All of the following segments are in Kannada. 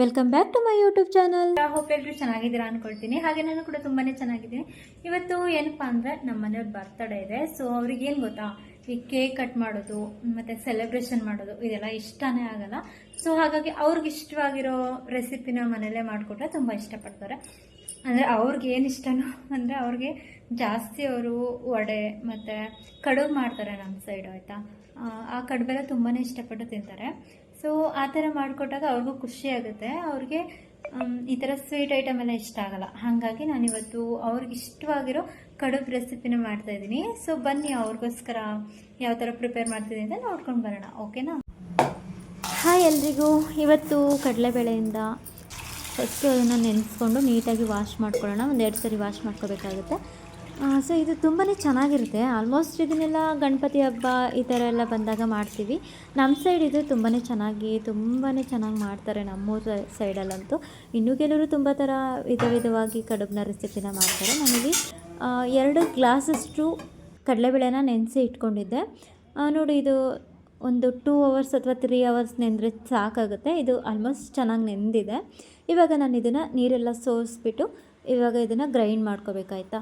Welcome back to my YouTube channel hope ಎಲ್ಲರೂ ಚೆನ್ನಾಗಿದ್ದೀರಾ ಅನ್ಕೊಳ್ತೀನಿ. ಹಾಗೆ ನಾನು ಕೂಡ ತುಂಬಾನೇ ಚೆನ್ನಾಗಿದ್ದೀನಿ. ಇವತ್ತು ಏನಪ್ಪಾ ಅಂದ್ರೆ ನಮ್ಮ ಮನೆಯವ್ರ ಬರ್ತಡೇ ಇದೆ. ಸೊ ಅವ್ರಿಗೆ ಏನ್ ಗೊತ್ತಾ? ಈ ಕೇಕ್ ಕಟ್ ಮಾಡೋದು, ಮತ್ತೆ ಸೆಲೆಬ್ರೇಷನ್ ಮಾಡೋದು, ಇದೆಲ್ಲ ಇಷ್ಟನೇ ಆಗಲ್ಲ. ಸೊ ಹಾಗಾಗಿ ಅವ್ರಿಗೆ ಇಷ್ಟವಾಗಿರೋ ರೆಸಿಪಿನ ಮನೇಲೇ ಮಾಡಿಕೊಟ್ರೆ ತುಂಬ ಇಷ್ಟಪಡ್ತಾರೆ. ಅಂದರೆ ಅವ್ರಿಗೆ ಏನು ಇಷ್ಟನೋ, ಅಂದರೆ ಅವ್ರಿಗೆ ಜಾಸ್ತಿ ಅವರು ವಡೆ ಮತ್ತು ಕಡುಬು ಮಾಡ್ತಾರೆ ನಮ್ಮ ಸೈಡ್ ಆಯ್ತಾ? ಆ, ಕಡುಬೆಲ್ಲ ತುಂಬಾ ಇಷ್ಟಪಟ್ಟು ತಿಂತಾರೆ. ಸೊ ಆ ಥರ ಮಾಡಿಕೊಟ್ಟಾಗ ಅವ್ರಿಗೂ ಖುಷಿ ಆಗುತ್ತೆ. ಅವ್ರಿಗೆ ಈ ಥರ ಸ್ವೀಟ್ ಐಟಮ್ ಎಲ್ಲ ಇಷ್ಟ ಆಗಲ್ಲ. ಹಾಗಾಗಿ ನಾನಿವತ್ತು ಅವ್ರಿಗೆ ಇಷ್ಟವಾಗಿರೋ ಕಡುಬು ರೆಸಿಪಿನ ಮಾಡ್ತಾ ಇದ್ದೀನಿ. ಸೊ ಬನ್ನಿ ಅವ್ರಿಗೋಸ್ಕರ ಯಾವ ಥರ ಪ್ರಿಪೇರ್ ಮಾಡ್ತಿದ್ದೀನಿ ಅಂತ ನೋಡ್ಕೊಂಡು ಬರೋಣ. ಓಕೆನಾ ಹಾಯ್ ಎಲ್ರಿಗೂ. ಇವತ್ತು ಕಡಲೆಬೇಳೆಯಿಂದ ಫಸ್ಟು ಅದನ್ನು ನೆನೆಸ್ಕೊಂಡು ನೀಟಾಗಿ ವಾಶ್ ಮಾಡ್ಕೊಳ್ಳೋಣ. ಒಂದೆರಡು ಸರಿ ವಾಶ್ ಮಾಡ್ಕೋಬೇಕಾಗುತ್ತೆ. ಸೊ ಇದು ತುಂಬಾ ಚೆನ್ನಾಗಿರುತ್ತೆ. ಆಲ್ಮೋಸ್ಟ್ ಇದನ್ನೆಲ್ಲ ಗಣಪತಿ ಹಬ್ಬ ಈ ಥರ ಎಲ್ಲ ಬಂದಾಗ ಮಾಡ್ತೀವಿ. ನಮ್ಮ ಸೈಡ್ ಇದು ತುಂಬಾ ಚೆನ್ನಾಗಿ ತುಂಬಾ ಚೆನ್ನಾಗಿ ಮಾಡ್ತಾರೆ ನಮ್ಮೂರ ಸೈಡಲ್ಲಂತೂ ಇನ್ನೂ ಕೆಲವರು ತುಂಬ ಥರ ವಿಧ ವಿಧವಾಗಿ ಕಡುಬಿನ ರೆಸಿಪಿನ ಮಾಡ್ತಾರೆ. ನನಗೆ ಎರಡು ಗ್ಲಾಸಷ್ಟು ಕಡಲೆಬೇಳೆನ ನೆನೆಸಿ ಇಟ್ಕೊಂಡಿದ್ದೆ. ನೋಡಿ ಇದು ಒಂದು ಟೂ ಅವರ್ಸ್ ಅಥವಾ ತ್ರೀ ಅವರ್ಸ್ ನೆಂದರೆ ಸಾಕಾಗುತ್ತೆ. ಇದು ಆಲ್ಮೋಸ್ಟ್ ಚೆನ್ನಾಗಿ ನೆಂದಿದೆ. ಇವಾಗ ನಾನು ಇದನ್ನು ನೀರೆಲ್ಲ ಸೋಸಿಬಿಟ್ಟು ಇವಾಗ ಇದನ್ನು ಗ್ರೈಂಡ್ ಮಾಡ್ಕೋಬೇಕಾಯ್ತಾ?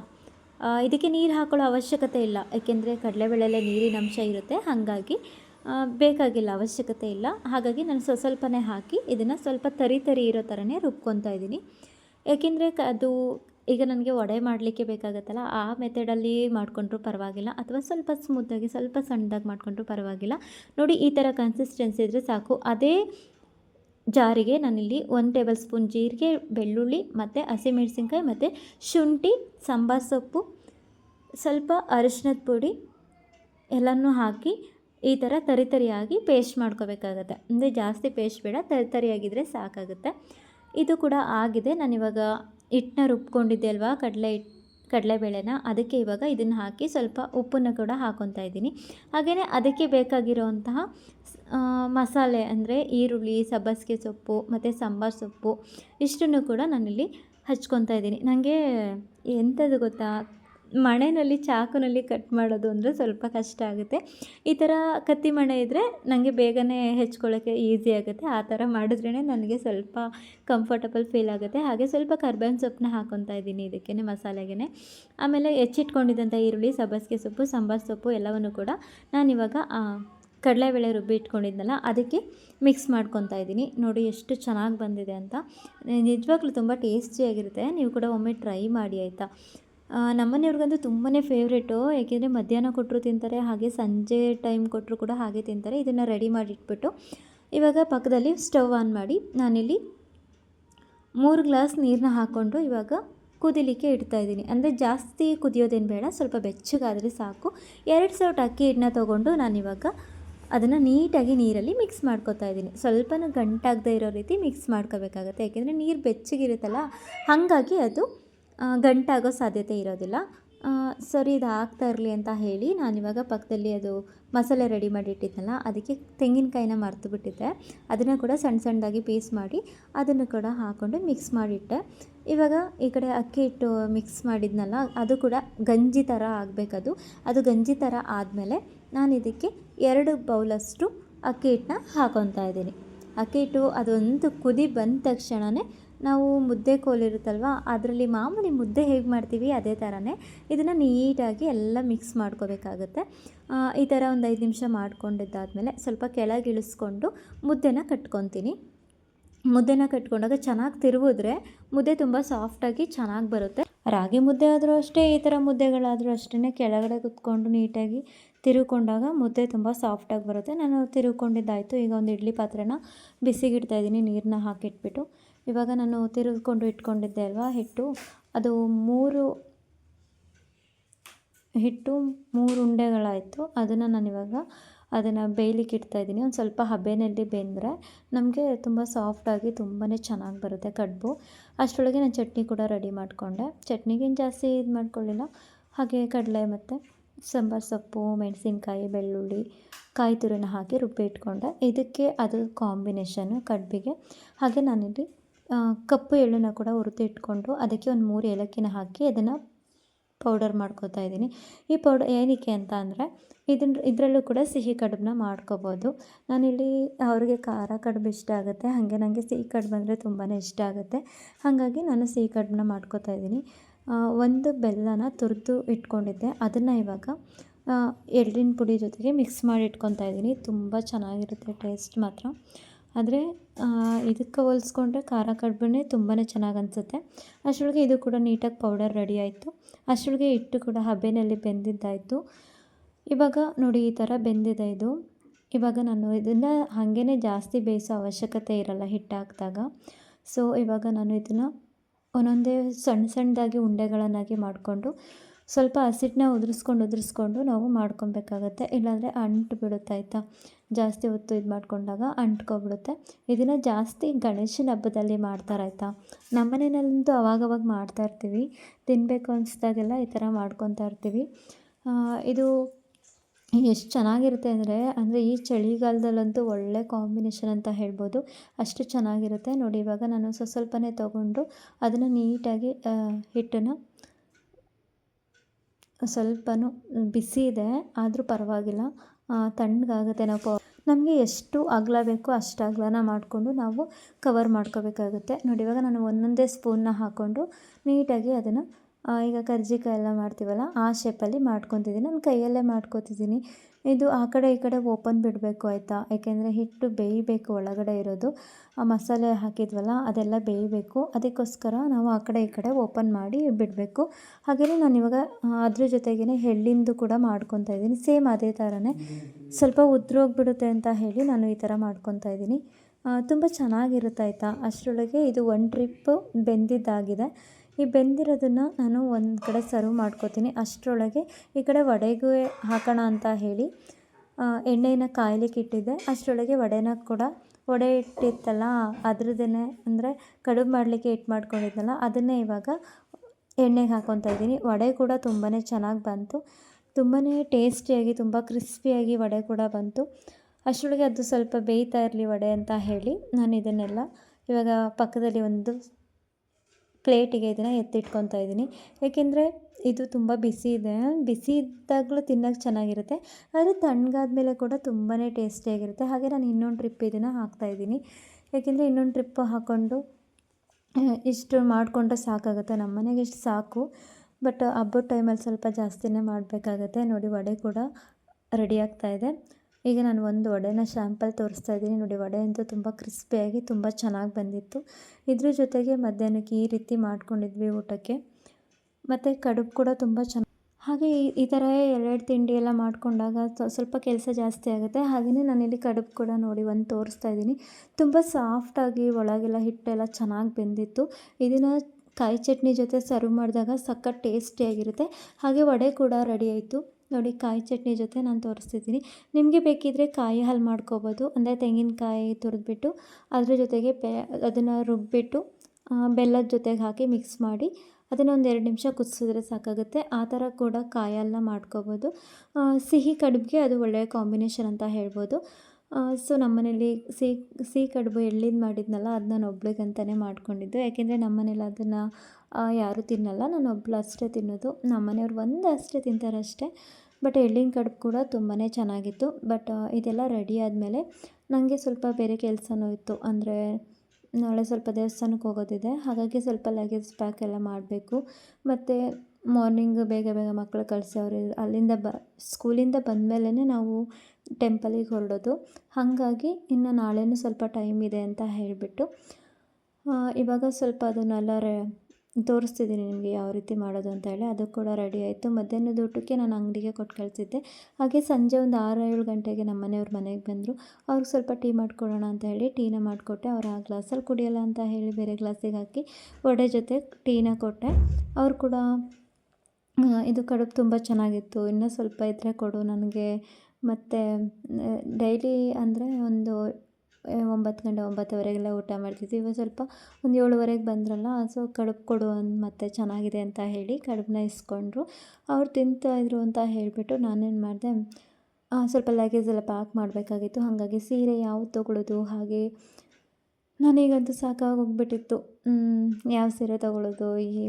ಇದಕ್ಕೆ ನೀರು ಹಾಕೊಳ್ಳೋ ಅವಶ್ಯಕತೆ ಇಲ್ಲ. ಏಕೆಂದರೆ ಕಡಲೆಬೇಳೆಯಲ್ಲೇ ನೀರಿನ ಅಂಶ ಇರುತ್ತೆ. ಹಾಗಾಗಿ ಬೇಕಾಗಿಲ್ಲ ಅವಶ್ಯಕತೆ ಇಲ್ಲ. ಹಾಗಾಗಿ ನಾನು ಸ್ವ ಸ್ವಲ್ಪನೇ ಹಾಕಿ ಇದನ್ನು ಸ್ವಲ್ಪ ತರಿ ತರಿ ಇರೋ ಥರನೇ ರುಬ್ಕೊತಾ ಇದ್ದೀನಿ. ಏಕೆಂದರೆ ಅದು ಈಗ ನನಗೆ ವಡೆ ಮಾಡಲಿಕ್ಕೆ ಬೇಕಾಗುತ್ತಲ್ಲ, ಆ ಮೆಥಡಲ್ಲಿ ಮಾಡಿಕೊಂಡ್ರೂ ಪರವಾಗಿಲ್ಲ. ಅಥವಾ ಸ್ವಲ್ಪ ಸ್ಮೂತಾಗಿ ಸ್ವಲ್ಪ ಸಣ್ಣದಾಗಿ ಮಾಡಿಕೊಂಡ್ರೂ ಪರವಾಗಿಲ್ಲ. ನೋಡಿ, ಈ ಥರ ಕನ್ಸಿಸ್ಟೆನ್ಸಿ ಇದ್ದರೆ ಸಾಕು. ಅದೇ ಜಾರಿಗೆ ನಾನಿಲ್ಲಿ ಒಂದು ಟೇಬಲ್ ಸ್ಪೂನ್ ಜೀರಿಗೆ, ಬೆಳ್ಳುಳ್ಳಿ ಮತ್ತು ಹಸಿಮೆಣಸಿನ್ಕಾಯಿ ಮತ್ತು ಶುಂಠಿ, ಸಾಂಬಾರು ಸೊಪ್ಪು, ಸ್ವಲ್ಪ ಅರಿಶಿನದ ಪುಡಿ ಎಲ್ಲನೂ ಹಾಕಿ ಈ ಥರ ತರಿತರಿಯಾಗಿ ಪೇಸ್ಟ್ ಮಾಡ್ಕೋಬೇಕಾಗತ್ತೆ. ಅಂದರೆ ಜಾಸ್ತಿ ಪೇಸ್ಟ್ ಬೇಡ, ತರಿ ತರಿಯಾಗಿದ್ದರೆ ಸಾಕಾಗುತ್ತೆ. ಇದು ಕೂಡ ಆಗಿದೆ. ನಾನಿವಾಗ ಹಿಟ್ಟನ್ನ ರುಬ್ಕೊಂಡಿದ್ದೆ ಅಲ್ವಾ, ಕಡಲೆ ಹಿಟ್ಟು. ಕಡಲೆಬೇಳೆನ ಅದಕ್ಕೆ ಇವಾಗ ಇದನ್ನು ಹಾಕಿ ಸ್ವಲ್ಪ ಉಪ್ಪನ್ನು ಕೂಡ ಹಾಕೊತಾ ಇದ್ದೀನಿ. ಹಾಗೆಯೇ ಅದಕ್ಕೆ ಬೇಕಾಗಿರುವಂತಹ ಮಸಾಲೆ ಅಂದರೆ ಈರುಳ್ಳಿ, ಸಬ್ಬಸಿಗೆ ಸೊಪ್ಪು, ಮತ್ತು ಸಾಂಬಾರು ಸೊಪ್ಪು, ಇಷ್ಟನ್ನು ಕೂಡ ನಾನಿಲ್ಲಿ ಹಚ್ಕೊತಾ ಇದ್ದೀನಿ. ನನಗೆ ಎಂಥದ್ದು ಗೊತ್ತಾ? ಮಣೆಯಲ್ಲಿ ಚಾಕುನಲ್ಲಿ ಕಟ್ ಮಾಡೋದು ಅಂದರೆ ಸ್ವಲ್ಪ ಕಷ್ಟ ಆಗುತ್ತೆ. ಈ ಥರ ಕತ್ತಿ ಮಣೆ ಇದ್ದರೆ ನನಗೆ ಬೇಗನೆ ಹೆಚ್ಕೊಳ್ಳೋಕ್ಕೆ ಈಸಿ ಆಗುತ್ತೆ. ಆ ಥರ ಮಾಡಿದ್ರೇ ನನಗೆ ಸ್ವಲ್ಪ ಕಂಫರ್ಟಬಲ್ ಫೀಲ್ ಆಗುತ್ತೆ. ಹಾಗೆ ಸ್ವಲ್ಪ ಕರ್ಬೇವಿನ ಸೊಪ್ಪನ್ನ ಹಾಕೊತಾ ಇದ್ದೀನಿ ಇದಕ್ಕೆ ಮಸಾಲೆಗೆ ಆಮೇಲೆ ಹೆಚ್ಚಿಟ್ಕೊಂಡಿದ್ದಂಥ ಈರುಳ್ಳಿ, ಸಬ್ಬಸಿಗೆ ಸೊಪ್ಪು, ಸಾಂಬಾರು ಸೊಪ್ಪು ಎಲ್ಲವನ್ನು ಕೂಡ ನಾನಿವಾಗ ಕಡಲೆಬೇಳೆ ರುಬ್ಬಿ ಇಟ್ಕೊಂಡಿದ್ನಲ್ಲ, ಅದಕ್ಕೆ ಮಿಕ್ಸ್ ಮಾಡ್ಕೊತಾ ಇದ್ದೀನಿ. ನೋಡಿ ಎಷ್ಟು ಚೆನ್ನಾಗಿ ಬಂದಿದೆ ಅಂತ. ನಿಜವಾಗ್ಲೂ ತುಂಬ ಟೇಸ್ಟಿಯಾಗಿರುತ್ತೆ ನೀವು ಕೂಡ ಒಮ್ಮೆ ಟ್ರೈ ಮಾಡಿ ಆಯಿತಾ? ನಮ್ಮನೆಯವ್ರಿಗಂತೂ ತುಂಬಾ ಫೇವ್ರೇಟು ಏಕೆಂದರೆ ಮಧ್ಯಾಹ್ನ ಕೊಟ್ಟರು ತಿಂತಾರೆ, ಹಾಗೆ ಸಂಜೆ ಟೈಮ್ ಕೊಟ್ಟರು ಕೂಡ ಹಾಗೆ ತಿಂತಾರೆ. ಇದನ್ನು ರೆಡಿ ಮಾಡಿಟ್ಬಿಟ್ಟು ಇವಾಗ ಪಕ್ಕದಲ್ಲಿ ಸ್ಟವ್ ಆನ್ ಮಾಡಿ ನಾನಿಲ್ಲಿ ಮೂರು ಗ್ಲಾಸ್ ನೀರನ್ನ ಹಾಕ್ಕೊಂಡು ಇವಾಗ ಕುದಿಲಿಕ್ಕೆ ಇಡ್ತಾ ಇದ್ದೀನಿ. ಅಂದರೆ ಜಾಸ್ತಿ ಕುದಿಯೋದೇನು ಬೇಡ, ಸ್ವಲ್ಪ ಬೆಚ್ಚಗಾದರೆ ಸಾಕು. ಎರಡು ಸೌಟ್ ಅಕ್ಕಿ ಹಿಟ್ಟನ್ನ ತೊಗೊಂಡು ನಾನಿವಾಗ ಅದನ್ನು ನೀಟಾಗಿ ನೀರಲ್ಲಿ ಮಿಕ್ಸ್ ಮಾಡ್ಕೋತಾ ಇದ್ದೀನಿ. ಸ್ವಲ್ಪನೂ ಗಂಟಾಗದೇ ಇರೋ ರೀತಿ ಮಿಕ್ಸ್ ಮಾಡ್ಕೋಬೇಕಾಗತ್ತೆ. ಯಾಕೆಂದರೆ ನೀರು ಬೆಚ್ಚಗಿರುತ್ತಲ್ಲ, ಹಾಗಾಗಿ ಅದು ಗಂಟಾಗೋ ಸಾಧ್ಯತೆ ಇರೋದಿಲ್ಲ. ಸರಿ ಇದು ಆಗ್ತಾ ಇರಲಿ ಅಂತ ಹೇಳಿ ನಾನಿವಾಗ ಪಕ್ಕದಲ್ಲಿ ಅದು ಮಸಾಲೆ ರೆಡಿ ಮಾಡಿ ಇಟ್ಟಿದ್ನಲ್ಲ ಅದಕ್ಕೆ ತೆಂಗಿನಕಾಯಿನ ಮರೆತು ಬಿಟ್ಟಿದ್ದೆ. ಅದನ್ನು ಕೂಡ ಸಣ್ಣ ಸಣ್ಣದಾಗಿ ಪೀಸ್ ಮಾಡಿ ಅದನ್ನು ಕೂಡ ಹಾಕ್ಕೊಂಡು ಮಿಕ್ಸ್ ಮಾಡಿಟ್ಟೆ. ಇವಾಗ ಈ ಕಡೆ ಅಕ್ಕಿ ಹಿಟ್ಟು ಮಿಕ್ಸ್ ಮಾಡಿದ್ನಲ್ಲ, ಅದು ಕೂಡ ಗಂಜಿ ಥರ ಆಗಬೇಕದು. ಅದು ಗಂಜಿ ಥರ ಆದಮೇಲೆ ನಾನು ಇದಕ್ಕೆ ಎರಡು ಬೌಲಷ್ಟು ಅಕ್ಕಿ ಹಿಟ್ಟನ್ನ ಹಾಕೊತಾ ಇದ್ದೀನಿ. ಅಕ್ಕಿ ಹಿಟ್ಟು ಅದೊಂದು ಕುದಿ ಬಂದ ತಕ್ಷಣವೇ ನಾವು ಮುದ್ದೆ ಕೋಲಿರುತ್ತಲ್ವ ಅದರಲ್ಲಿ ಮಾಮೂಲಿ ಮುದ್ದೆ ಹೇಗೆ ಮಾಡ್ತೀವಿ ಅದೇ ಥರನೇ ಇದನ್ನು ನೀಟಾಗಿ ಎಲ್ಲ ಮಿಕ್ಸ್ ಮಾಡ್ಕೋಬೇಕಾಗುತ್ತೆ. ಈ ಥರ ಒಂದು ಐದು ನಿಮಿಷ ಮಾಡ್ಕೊಂಡಿದ್ದಾದಮೇಲೆ ಸ್ವಲ್ಪ ಕೆಳಗೆ ಇಳಿಸ್ಕೊಂಡು ಮುದ್ದೆನ ಕಟ್ಕೊತೀನಿ. ಮುದ್ದೆನ ಕಟ್ಕೊಂಡಾಗ ಚೆನ್ನಾಗಿ ತಿರುವಿದ್ರೆ ಮುದ್ದೆ ತುಂಬ ಸಾಫ್ಟಾಗಿ ಚೆನ್ನಾಗಿ ಬರುತ್ತೆ. ರಾಗಿ ಮುದ್ದೆ ಆದರೂ ಅಷ್ಟೇ, ಈ ಥರ ಮುದ್ದೆಗಳಾದರೂ ಅಷ್ಟೇ ಕೆಳಗಡೆ ಕುತ್ಕೊಂಡು ನೀಟಾಗಿ ತಿರುಕೊಂಡಾಗ ಮುದ್ದೆ ತುಂಬ ಸಾಫ್ಟಾಗಿ ಬರುತ್ತೆ. ನಾನು ತಿರುಕೊಂಡಿದ್ದಾಯಿತು, ಈಗ ಒಂದು ಇಡ್ಲಿ ಪಾತ್ರೆನ ಬಿಸಿಗಿಡ್ತಾ ಇದ್ದೀನಿ ನೀರನ್ನ ಹಾಕಿಟ್ಬಿಟ್ಟು. ಇವಾಗ ನಾನು ತಿರುಗಿಕೊಂಡು ಇಟ್ಕೊಂಡಿದ್ದೆ ಅಲ್ವಾ ಹಿಟ್ಟು? ಅದು ಮೂರು ಹಿಟ್ಟು ಮೂರು ಉಂಡೆಗಳಾಯಿತು. ಅದನ್ನು ನಾನಿವಾಗ ಅದನ್ನು ಬೇಯಲಿಕ್ಕೆ ಇಡ್ತಾ ಇದ್ದೀನಿ. ಒಂದು ಸ್ವಲ್ಪ ಹಬೆನಲ್ಲಿ ಬೆಂದರೆ ನಮಗೆ ತುಂಬ ಸಾಫ್ಟಾಗಿ ತುಂಬಾ ಚೆನ್ನಾಗಿ ಬರುತ್ತೆ ಕಡುಬು. ಅಷ್ಟರೊಳಗೆ ನಾನು ಚಟ್ನಿ ಕೂಡ ರೆಡಿ ಮಾಡಿಕೊಂಡೆ. ಚಟ್ನಿಗೇನು ಜಾಸ್ತಿ ಇದು ಮಾಡ್ಕೊಳ್ಳಿಲ್ಲ. ಹಾಗೆ ಕಡಲೆ ಮತ್ತು ಸಾಂಬಾರು ಸೊಪ್ಪು, ಮೆಣಸಿನ್ಕಾಯಿ, ಬೆಳ್ಳುಳ್ಳಿ, ಕಾಯಿ ತುರಿನ ಹಾಕಿ ರುಬ್ಬಿ ಇಟ್ಕೊಂಡೆ ಇದಕ್ಕೆ ಅದು ಕಾಂಬಿನೇಷನ್ನು ಕಡ್ಬಿಗೆ. ಹಾಗೆ ನಾನಿಲ್ಲಿ ಕಪ್ಪು ಎಳ್ಳನ್ನು ಕೂಡ ಹುರಿದು ಇಟ್ಕೊಂಡು ಅದಕ್ಕೆ ಒಂದು ಮೂರು ಏಲಕ್ಕಿನ ಹಾಕಿ ಅದನ್ನು ಪೌಡರ್ ಮಾಡ್ಕೋತಾ ಇದ್ದೀನಿ. ಈ ಪೌಡರ್ ಏನಕ್ಕೆ ಅಂತ ಅಂದರೆ ಇದನ್ನ ಇದರಲ್ಲೂ ಕೂಡ ಸಿಹಿ ಕಡುಬನ್ನ ಮಾಡ್ಕೋಬೋದು. ನಾನಿಲ್ಲಿ ಅವ್ರಿಗೆ ಖಾರ ಕಡುಬು ಇಷ್ಟ ಆಗುತ್ತೆ, ಹಾಗೆ ನನಗೆ ಸಿಹಿ ಕಡುಬು ಅಂದರೆ ತುಂಬಾ ಇಷ್ಟ ಆಗುತ್ತೆ. ಹಾಗಾಗಿ ನಾನು ಸಿಹಿ ಕಡುಬನ್ನ ಮಾಡ್ಕೋತಾ ಇದ್ದೀನಿ. ಒಂದು ಬೆಲ್ಲನ ತುರಿದು ಇಟ್ಕೊಂಡಿದ್ದೆ. ಅದನ್ನು ಇವಾಗ ಎಳ್ಳಿನ ಪುಡಿ ಜೊತೆಗೆ ಮಿಕ್ಸ್ ಮಾಡಿ ಇಟ್ಕೊತಾ ಇದ್ದೀನಿ. ತುಂಬ ಚೆನ್ನಾಗಿರುತ್ತೆ ಟೇಸ್ಟ್ ಮಾತ್ರ. ಆದರೆ ಇದಕ್ಕೆ ಹೋಲಿಸ್ಕೊಂಡ್ರೆ ಖಾರ ಕಡುಬುನೇ ತುಂಬಾ ಚೆನ್ನಾಗಿ ಅನಿಸುತ್ತೆ. ಅಷ್ಟೊಳಗೆ ಇದು ಕೂಡ ನೀಟಾಗಿ ಪೌಡರ್ ರೆಡಿ ಆಯಿತು. ಅಷ್ಟರೊಳಗೆ ಹಿಟ್ಟು ಕೂಡ ಹಬೆಯಲ್ಲಿ ಬೆಂದಿದ್ದಾಯಿತು. ಇವಾಗ ನೋಡಿ ಈ ಥರ ಬೆಂದಿದೆ ಇದು. ಇವಾಗ ನಾನು ಇದನ್ನು ಹಾಗೇ ಜಾಸ್ತಿ ಬೇಯಿಸೋ ಅವಶ್ಯಕತೆ ಇರಲ್ಲ ಹಿಟ್ಟು ಹಾಕಿದಾಗ. ಸೊ ಇವಾಗ ನಾನು ಇದನ್ನು ಒಂದೊಂದೇ ಸಣ್ಣ ಸಣ್ಣದಾಗಿ ಉಂಡೆಗಳನ್ನಾಗಿ ಮಾಡಿಕೊಂಡು, ಸ್ವಲ್ಪ ಹಸಿಟ್ಟನ್ನ ಉದುರಿಸ್ಕೊಂಡು ಉದುರಿಸ್ಕೊಂಡು ನಾವು ಮಾಡ್ಕೊಬೇಕಾಗತ್ತೆ. ಇಲ್ಲಾಂದರೆ ಅಂಟು ಬಿಡುತ್ತೆ ಆಯಿತಾ ಜಾಸ್ತಿ ಹೊತ್ತು ಇದು ಮಾಡ್ಕೊಂಡಾಗ ಅಂಟ್ಕೊಬಿಡುತ್ತೆ. ಇದನ್ನು ಜಾಸ್ತಿ ಗಣೇಶನ ಹಬ್ಬದಲ್ಲಿ ಮಾಡ್ತಾರಾಯ್ತಾ ನಮ್ಮ ಮನೆಯಲ್ಲಂತೂ ಅವಾಗವಾಗ ಮಾಡ್ತಾ ಇರ್ತೀವಿ. ತಿನ್ನಬೇಕು ಅನಿಸ್ದಾಗೆಲ್ಲ ಈ ಥರ ಮಾಡ್ಕೊತಾ ಇರ್ತೀವಿ. ಇದು ಎಷ್ಟು ಚೆನ್ನಾಗಿರುತ್ತೆ ಅಂದರೆ ಅಂದರೆ ಈ ಚಳಿಗಾಲದಲ್ಲಂತೂ ಒಳ್ಳೆ ಕಾಂಬಿನೇಷನ್ ಅಂತ ಹೇಳ್ಬೋದು. ಅಷ್ಟು ಚೆನ್ನಾಗಿರುತ್ತೆ. ನೋಡಿ, ಇವಾಗ ನಾನು ಸ್ವಲ್ಪ ಸ್ವಲ್ಪನೇ ತೊಗೊಂಡು ಅದನ್ನು ನೀಟಾಗಿ ಹಿಟ್ಟನ್ನು ಸ್ವಲ್ಪನೂ ಬಿಸಿ ಇದೆ, ಆದರೂ ಪರವಾಗಿಲ್ಲ. ತಣ್ಣಗಾಗುತ್ತೆ. ನಾವು ನಮಗೆ ಎಷ್ಟು ಅಗಲ ಬೇಕೋ ಅಷ್ಟು ಅಗಲನ ಮಾಡಿಕೊಂಡು ನಾವು ಕವರ್ ಮಾಡ್ಕೋಬೇಕಾಗುತ್ತೆ. ನೋಡಿ, ಇವಾಗ ನಾನು ಒಂದೊಂದೇ ಸ್ಪೂನ್ನ ಹಾಕ್ಕೊಂಡು ನೀಟಾಗಿ ಅದನ್ನು ಈಗ ಕರ್ಜಿಕಾಯಿ ಎಲ್ಲ ಮಾಡ್ತೀವಲ್ಲ, ಆ ಶೇಪಲ್ಲಿ ಮಾಡ್ಕೊತಿದ್ದೀನಿ. ನಾನು ಕೈಯಲ್ಲೇ ಮಾಡ್ಕೊತಿದ್ದೀನಿ. ಇದು ಆ ಕಡೆ ಈ ಕಡೆ ಓಪನ್ ಬಿಡಬೇಕು ಆಯಿತಾ? ಯಾಕೆಂದರೆ ಹಿಟ್ಟು ಬೇಯಬೇಕು ಒಳಗಡೆ ಇರೋದು. ಆ ಮಸಾಲೆ ಹಾಕಿದ್ವಲ್ಲ, ಅದೆಲ್ಲ ಬೇಯಬೇಕು. ಅದಕ್ಕೋಸ್ಕರ ನಾವು ಆ ಕಡೆ ಈ ಕಡೆ ಓಪನ್ ಮಾಡಿ ಬಿಡಬೇಕು. ಹಾಗೆಯೇ ನಾನು ಇವಾಗ ಅದ್ರ ಜೊತೆಗೇ ಎಳ್ಳಿಂದು ಕೂಡ ಮಾಡ್ಕೊತಾ ಇದ್ದೀನಿ. ಸೇಮ್ ಅದೇ ಥರನೇ. ಸ್ವಲ್ಪ ಉದ್ರೋಗ್ಬಿಡುತ್ತೆ ಅಂತ ಹೇಳಿ ನಾನು ಈ ಥರ ಮಾಡ್ಕೊತಾ ಇದ್ದೀನಿ. ತುಂಬ ಚೆನ್ನಾಗಿರುತ್ತೆ ಆಯಿತಾ? ಅಷ್ಟರೊಳಗೆ ಇದು ಒನ್ ಟ್ರಿಪ್ಪು ಬೆಂದಿದ್ದಾಗಿದೆ. ಈ ಬೆಂದಿರೋದನ್ನು ನಾನು ಒಂದು ಕಡೆ ಸರ್ವ್ ಮಾಡ್ಕೋತೀನಿ. ಅಷ್ಟರೊಳಗೆ ಈ ಕಡೆ ವಡೆಗೂ ಹಾಕೋಣ ಅಂತ ಹೇಳಿ ಎಣ್ಣೆನ ಕಾಯ್ಲಿಕ್ಕೆ ಇಟ್ಟಿದ್ದೆ. ಅಷ್ಟರೊಳಗೆ ವಡೆನ ಕೂಡ, ವಡೆ ಇಟ್ಟಿತ್ತಲ್ಲ ಅದ್ರದ್ದೇ ಅಂದರೆ ಕಡುಬು ಮಾಡಲಿಕ್ಕೆ ಇಟ್ಟು ಮಾಡ್ಕೊಂಡಿದ್ನಲ್ಲ, ಅದನ್ನೇ ಇವಾಗ ಎಣ್ಣೆಗೆ ಹಾಕ್ಕೊತಾ ಇದ್ದೀನಿ. ವಡೆ ಕೂಡ ತುಂಬಾ ಚೆನ್ನಾಗಿ ಬಂತು. ತುಂಬಾ ಟೇಸ್ಟಿಯಾಗಿ, ತುಂಬ ಕ್ರಿಸ್ಪಿಯಾಗಿ ವಡೆ ಕೂಡ ಬಂತು. ಅಷ್ಟರೊಳಗೆ ಅದು ಸ್ವಲ್ಪ ಬೇಯ್ತಾ ಇರಲಿ ವಡೆ ಅಂತ ಹೇಳಿ ನಾನು ಇದನ್ನೆಲ್ಲ ಇವಾಗ ಪಕ್ಕದಲ್ಲಿ ಒಂದು ಪ್ಲೇಟಿಗೆ ಇದನ್ನು ಎತ್ತಿಟ್ಕೊತಾ ಇದ್ದೀನಿ ಏಕೆಂದರೆ ಇದು ತುಂಬ ಬಿಸಿ ಇದೆ. ಬಿಸಿ ಇದ್ದಾಗಲೂ ತಿನ್ನೋಕ್ಕೆ ಚೆನ್ನಾಗಿರುತ್ತೆ. ಆದರೆ ತಣ್ಣಗಾದ್ಮೇಲೆ ಕೂಡ ತುಂಬಾ ಟೇಸ್ಟಿಯಾಗಿರುತ್ತೆ. ಹಾಗೆ ನಾನು ಇನ್ನೊಂದು ಟ್ರಿಪ್ ಇದನ್ನು ಹಾಕ್ತಾಯಿದ್ದೀನಿ ಏಕೆಂದರೆ ಇನ್ನೊಂದು ಟ್ರಿಪ್ ಹಾಕ್ಕೊಂಡು ಇಷ್ಟು ಮಾಡಿಕೊಂಡ್ರೆ ಸಾಕಾಗುತ್ತೆ. ನಮ್ಮ ಮನೆಗೆ ಇಷ್ಟು ಸಾಕು. ಬಟ್ ಹಬ್ಬದ ಟೈಮಲ್ಲಿ ಸ್ವಲ್ಪ ಜಾಸ್ತಿನೇ ಮಾಡಬೇಕಾಗತ್ತೆ. ನೋಡಿ, ವಡೆ ಕೂಡ ರೆಡಿ ಆಗ್ತಾ ಇದೆ. ಈಗ ನಾನು ಒಂದು ವಡೆನ ಶ್ಯಾಂಪಲ್ ತೋರಿಸ್ತಾ ಇದ್ದೀನಿ. ನೋಡಿ, ವಡೆ ಅಂತೂ ತುಂಬ ಕ್ರಿಸ್ಪಿಯಾಗಿ ತುಂಬ ಚೆನ್ನಾಗಿ ಬಂದಿತ್ತು. ಇದ್ರ ಜೊತೆಗೆ ಮಧ್ಯಾಹ್ನಕ್ಕೆ ಈ ರೀತಿ ಮಾಡ್ಕೊಂಡಿದ್ವಿ ಊಟಕ್ಕೆ. ಮತ್ತು ಕಡುಬು ಕೂಡ ತುಂಬ ಚೆನ್ನಾಗಿ ಹಾಗೆ ಈ ಥರ ಎರಡೆರಡು ತಿಂಡಿ ಎಲ್ಲ ಮಾಡಿಕೊಂಡಾಗ ಸ್ವ- ಸ್ವಲ್ಪ ಕೆಲಸ ಜಾಸ್ತಿ ಆಗುತ್ತೆ. ಹಾಗೆಯೇ ನಾನಿಲ್ಲಿ ಕಡುಬು ಕೂಡ ನೋಡಿ ಒಂದು ತೋರಿಸ್ತಾ ಇದ್ದೀನಿ. ತುಂಬ ಸಾಫ್ಟಾಗಿ ಒಳಗೆಲ್ಲ ಹಿಟ್ಟೆಲ್ಲ ಚೆನ್ನಾಗಿ ಬೆಂದಿತ್ತು. ಇದನ್ನು ಕಾಯಿ ಚಟ್ನಿ ಜೊತೆ ಸರ್ವ್ ಮಾಡಿದಾಗ ಸಖತ್ ಟೇಸ್ಟಿಯಾಗಿರುತ್ತೆ ಹಾಗೆ ವಡೆ ಕೂಡ ರೆಡಿ ಆಯಿತು. ನೋಡಿ ಕಾಯಿ ಚಟ್ನಿ ಜೊತೆ ನಾನು ತೋರಿಸ್ತಿದ್ದೀನಿ. ನಿಮಗೆ ಬೇಕಿದ್ದರೆ ಕಾಯಿ ಹಾಲು ಮಾಡ್ಕೋಬೋದು. ಅಂದರೆ ತೆಂಗಿನಕಾಯಿ ತುರಿದ್ಬಿಟ್ಟು ಅದ್ರ ಜೊತೆಗೆ ಬೆ ಅದನ್ನು ರುಬ್ಬಿಟ್ಟು ಬೆಲ್ಲದ ಜೊತೆಗೆ ಹಾಕಿ ಮಿಕ್ಸ್ ಮಾಡಿ ಅದನ್ನು ಒಂದು ಎರಡು ನಿಮಿಷ ಕುದಿಸಿದ್ರೆ ಸಾಕಾಗುತ್ತೆ. ಆ ಥರ ಕೂಡ ಕಾಯಿ ಹಾಲನ್ನ ಮಾಡ್ಕೋಬೋದು. ಸಿಹಿ ಕಡುಬಿಗೆ ಅದು ಒಳ್ಳೆಯ ಕಾಂಬಿನೇಷನ್ ಅಂತ ಹೇಳ್ಬೋದು. ಸೊ ನಮ್ಮನೇಲಿ ಸಿಹಿ ಸಿಹಿ ಕಡುಬು ಎಳ್ಳಿದ್ದು ಮಾಡಿದ್ನಲ್ಲ ಅದು ನಾನು ಒಬ್ಳಿಗಂತಲೇ ಮಾಡ್ಕೊಂಡಿದ್ದು. ಯಾಕೆಂದರೆ ನಮ್ಮನೇಲಿ ಅದನ್ನು ಯಾರೂ ತಿನ್ನಲ್ಲ. ನಾನು ಒಬ್ಳು ಅಷ್ಟೇ ತಿನ್ನೋದು. ನಮ್ಮನೆಯವ್ರು ಒಂದು ಅಷ್ಟೇ ತಿಂತಾರೆ ಅಷ್ಟೇ ಬಟ್ ಎಳ್ಳಿನ ಕಡುಬು ಕೂಡ ತುಂಬಾ ಚೆನ್ನಾಗಿತ್ತು. ಬಟ್ ಇದೆಲ್ಲ ರೆಡಿ ಆದಮೇಲೆ ನನಗೆ ಸ್ವಲ್ಪ ಬೇರೆ ಕೆಲಸನೂ ಇತ್ತು. ಅಂದರೆ ನಾಳೆ ಸ್ವಲ್ಪ ದೇವಸ್ಥಾನಕ್ಕೆ ಹೋಗೋದಿದೆ. ಹಾಗಾಗಿ ಸ್ವಲ್ಪ ಲಗೇಜ್ ಪ್ಯಾಕ್ ಎಲ್ಲ ಮಾಡಬೇಕು. ಮತ್ತು ಮಾರ್ನಿಂಗ್ ಬೇಗ ಬೇಗ ಮಕ್ಕಳು ಕಳಿಸಿ ಅವರು ಅಲ್ಲಿಂದ ಬ ಸ್ಕೂಲಿಂದ ಬಂದಮೇಲೆ ನಾವು ಟೆಂಪಲಿಗೆ ಹೊರಡೋದು. ಹಾಗಾಗಿ ಇನ್ನು ನಾಳೆನೂ ಸ್ವಲ್ಪ ಟೈಮ್ ಇದೆ ಅಂತ ಹೇಳಿಬಿಟ್ಟು ಇವಾಗ ಸ್ವಲ್ಪ ಅದನ್ನೆಲ್ಲ ರೇ ತೋರಿಸ್ತಿದ್ದೀನಿ ನಿಮಗೆ ಯಾವ ರೀತಿ ಮಾಡೋದು ಅಂತ ಹೇಳಿ. ಅದು ಕೂಡ ರೆಡಿ ಆಯಿತು. ಮಧ್ಯಾಹ್ನದ ಊಟಕ್ಕೆ ನಾನು ಅಂಗಡಿಗೆ ಕೊಟ್ಟು ಕಳಿಸಿದ್ದೆ. ಹಾಗೆ ಸಂಜೆ ಒಂದು ಆರು ಏಳು ಗಂಟೆಗೆ ನಮ್ಮ ಮನೆಯವ್ರು ಮನೆಗೆ ಬಂದರು. ಅವ್ರಿಗೆ ಸ್ವಲ್ಪ ಟೀ ಮಾಡಿಕೊಡೋಣ ಅಂತ ಹೇಳಿ ಟೀನ ಮಾಡಿಕೊಟ್ಟೆ. ಅವ್ರು ಆ ಗ್ಲಾಸಲ್ಲಿ ಕುಡಿಯೋಲ್ಲ ಅಂತ ಹೇಳಿ ಬೇರೆ ಗ್ಲಾಸಿಗೆ ಹಾಕಿ ವಡೆ ಜೊತೆ ಟೀನ ಕೊಟ್ಟೆ. ಅವ್ರು ಕೂಡ ಇದು ಕಡುಬು ತುಂಬ ಚೆನ್ನಾಗಿತ್ತು. ಇನ್ನೂ ಸ್ವಲ್ಪ ಇದ್ದರೆ ಕೊಡು ನನಗೆ. ಮತ್ತು ಡೈಲಿ ಅಂದರೆ ಒಂದು ಒಂಬತ್ತು ಗಂಟೆ ಒಂಬತ್ತುವರೆಗೆಲ್ಲ ಊಟ ಮಾಡ್ತಿದ್ವಿ. ಇವಾಗ ಸ್ವಲ್ಪ ಒಂದು ಏಳುವರೆಗೆ ಬಂದ್ರಲ್ಲ, ಸೊ ಕಡುಬು ಕೊಡು ಅಂದು ಮತ್ತೆ ಚೆನ್ನಾಗಿದೆ ಅಂತ ಹೇಳಿ ಕಡುಬನ್ನ ಇಸ್ಕೊಂಡ್ರು. ಅವ್ರು ತಿಂತಾಯಿದ್ರು ಅಂತ ಹೇಳಿಬಿಟ್ಟು ನಾನೇನು ಮಾಡಿದೆ ಸ್ವಲ್ಪ ಲಗೇಜ್ ಎಲ್ಲ ಪ್ಯಾಕ್ ಮಾಡಬೇಕಾಗಿತ್ತು. ಹಾಗಾಗಿ ಸೀರೆ ಯಾವ್ದು ತೊಗೊಳೋದು, ಹಾಗೆ ನನಗಂತೂ ಸಾಕಾಗಿ ಹೋಗ್ಬಿಟ್ಟಿತ್ತು ಯಾವ ಸೀರೆ ತೊಗೊಳ್ಳೋದು ಈ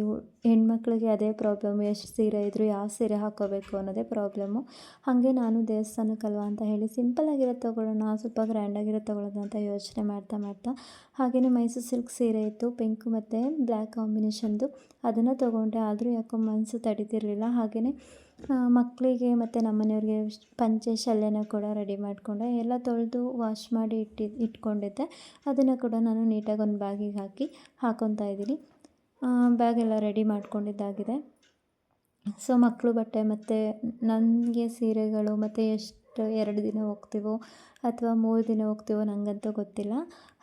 ಹೆಣ್ಮಕ್ಳಿಗೆ ಅದೇ ಪ್ರಾಬ್ಲಮ್ ಎಷ್ಟು ಸೀರೆ ಇದ್ದರೂ ಯಾವ ಸೀರೆ ಹಾಕೋಬೇಕು ಅನ್ನೋದೇ ಪ್ರಾಬ್ಲಮ್ಮು ಹಾಗೆ ನಾನು ದೇವಸ್ಥಾನಕ್ಕಲ್ವ ಅಂತ ಹೇಳಿ ಸಿಂಪಲ್ಲಾಗಿರೋದು ತೊಗೊಳ್ಳೋಣ, ಸ್ವಲ್ಪ ಗ್ರ್ಯಾಂಡಾಗಿರೋದು ತೊಗೊಳ್ಳೋಣ ಅಂತ ಯೋಚನೆ ಮಾಡ್ತಾ ಮಾಡ್ತಾ ಹಾಗೆಯೇ ಮೈಸೂರು ಸಿಲ್ಕ್ ಸೀರೆ ಇತ್ತು ಪಿಂಕ್ ಮತ್ತು ಬ್ಲ್ಯಾಕ್ ಕಾಂಬಿನೇಷನ್ದು ಅದನ್ನು ತೊಗೊಂಡೆ. ಆದರೂ ಯಾಕೋ ಮನಸ್ಸು ತಡೀತಿರ್ಲಿಲ್ಲ. ಹಾಗೆಯೇ ಮಕ್ಕಳಿಗೆ ಮತ್ತು ನಮ್ಮನೆಯವ್ರಿಗೆ ಪಂಚೆ ಶಲ್ಯನ ಕೂಡ ರೆಡಿ ಮಾಡಿಕೊಂಡೆ ಎಲ್ಲ ತೊಳೆದು ವಾಶ್ ಮಾಡಿ ಇಟ್ಟಿ ಇಟ್ಕೊಂಡಿದ್ದೆ. ಅದನ್ನು ಕೂಡ ನಾನು ನೀಟಾಗಿ ಒಂದು ಬ್ಯಾಗಿಗೆ ಹಾಕಿ ಹಾಕೊತಾ ಇದ್ದೀನಿ. ಬ್ಯಾಗೆಲ್ಲ ರೆಡಿ ಮಾಡ್ಕೊಂಡಿದ್ದಾಗಿದೆ. ಸೊ ಮಕ್ಕಳು ಬಟ್ಟೆ ಮತ್ತು ನನಗೆ ಸೀರೆಗಳು ಮತ್ತು ಎಷ್ಟು ಎರಡು ದಿನ ಹೋಗ್ತೀವೋ ಅಥವಾ ಮೂರು ದಿನ ಹೋಗ್ತೀವೋ ನನಗಂತೂ ಗೊತ್ತಿಲ್ಲ.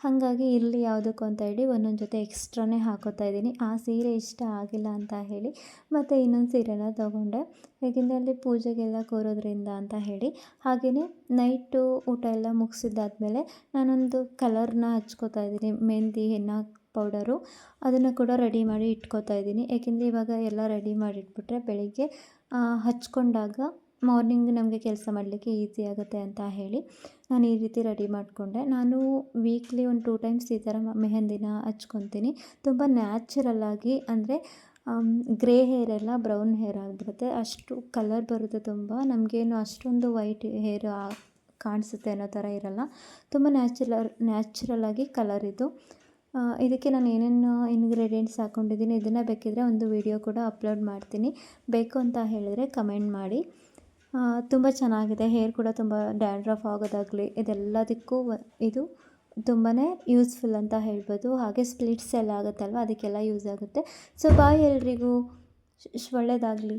ಹಾಗಾಗಿ ಇಲ್ಲಿ ಯಾವುದಕ್ಕೂ ಅಂತ ಹೇಳಿ ಒಂದೊಂದು ಜೊತೆ ಎಕ್ಸ್ಟ್ರಾನೇ ಹಾಕೋತಾ ಇದ್ದೀನಿ. ಆ ಸೀರೆ ಇಷ್ಟ ಆಗಿಲ್ಲ ಅಂತ ಹೇಳಿ ಮತ್ತು ಇನ್ನೊಂದು ಸೀರೆನ ತೊಗೊಂಡೆ. ಏಕೆಂದರೆ ಅಲ್ಲಿ ಪೂಜೆಗೆಲ್ಲ ಕೂರೋದ್ರಿಂದ ಅಂತ ಹೇಳಿ. ಹಾಗೆಯೇ ನೈಟು ಊಟ ಎಲ್ಲ ಮುಗಿಸಿದ್ದಾದಮೇಲೆ ನಾನೊಂದು ಕಲರ್ನ ಹಚ್ಕೋತಾ ಇದ್ದೀನಿ. ಮೆಹಂದಿ, ಹೆಣ್ಣ ಪೌಡರು ಅದನ್ನು ಕೂಡ ರೆಡಿ ಮಾಡಿ ಇಟ್ಕೋತಾ ಇದ್ದೀನಿ. ಏಕೆಂದರೆ ಇವಾಗ ಎಲ್ಲ ರೆಡಿ ಮಾಡಿ ಇಟ್ಬಿಟ್ರೆ ಬೆಳಿಗ್ಗೆ ಹಚ್ಕೊಂಡಾಗ ಮಾರ್ನಿಂಗ್ ನಮಗೆ ಕೆಲಸ ಮಾಡಲಿಕ್ಕೆ ಈಸಿ ಆಗುತ್ತೆ ಅಂತ ಹೇಳಿ ನಾನು ಈ ರೀತಿ ರೆಡಿ ಮಾಡಿಕೊಂಡೆ. ನಾನು ವೀಕ್ಲಿ ಒಂದು ಟೂ ಟೈಮ್ಸ್ ಈ ಥರ ಮೆಹಂದಿನ ಹಚ್ಕೊತೀನಿ. ತುಂಬ ನ್ಯಾಚುರಲ್ಲಾಗಿ ಅಂದರೆ ಗ್ರೇ ಹೇರ್ ಎಲ್ಲ ಬ್ರೌನ್ ಹೇರ್ ಆಗಿಬಿಡುತ್ತೆ ಅಷ್ಟು ಕಲರ್ ಬರುತ್ತೆ ತುಂಬ. ನಮಗೇನು ಅಷ್ಟೊಂದು ವೈಟ್ ಹೇರ್ ಕಾಣಿಸುತ್ತೆ ಅನ್ನೋ ಥರ ಇರಲ್ಲ. ತುಂಬ ನ್ಯಾಚುರಲ್ ನ್ಯಾಚುರಲ್ಲಾಗಿ ಕಲರ್ ಇದು. ಇದಕ್ಕೆ ನಾನು ಏನೇನು ಇಂಗ್ರೀಡಿಯೆಂಟ್ಸ್ ಹಾಕ್ಕೊಂಡಿದ್ದೀನಿ ಇದನ್ನು ಬೇಕಿದ್ದರೆ ಒಂದು ವಿಡಿಯೋ ಕೂಡ ಅಪ್ಲೋಡ್ ಮಾಡ್ತೀನಿ. ಬೇಕು ಅಂತ ಹೇಳಿದರೆ ಕಮೆಂಟ್ ಮಾಡಿ. ತುಂಬ ಚೆನ್ನಾಗಿದೆ. ಹೇರ್ ಕೂಡ ತುಂಬ ಡ್ಯಾಂಡ್ರಫ್ ಆಗೋದಾಗಲಿ ಇದೆಲ್ಲದಕ್ಕೂ ಇದು ತುಂಬಾ ಯೂಸ್ಫುಲ್ ಅಂತ ಹೇಳ್ಬೋದು. ಹಾಗೆ ಸ್ಪ್ಲಿಟ್ಸ್ ಎಲ್ಲ ಆಗುತ್ತಲ್ವ? ಅದಕ್ಕೆಲ್ಲ ಯೂಸ್ ಆಗುತ್ತೆ. ಸೊ ಬಾಯ್ ಎಲ್ರಿಗೂ. ಒಳ್ಳೆಯದಾಗಲಿ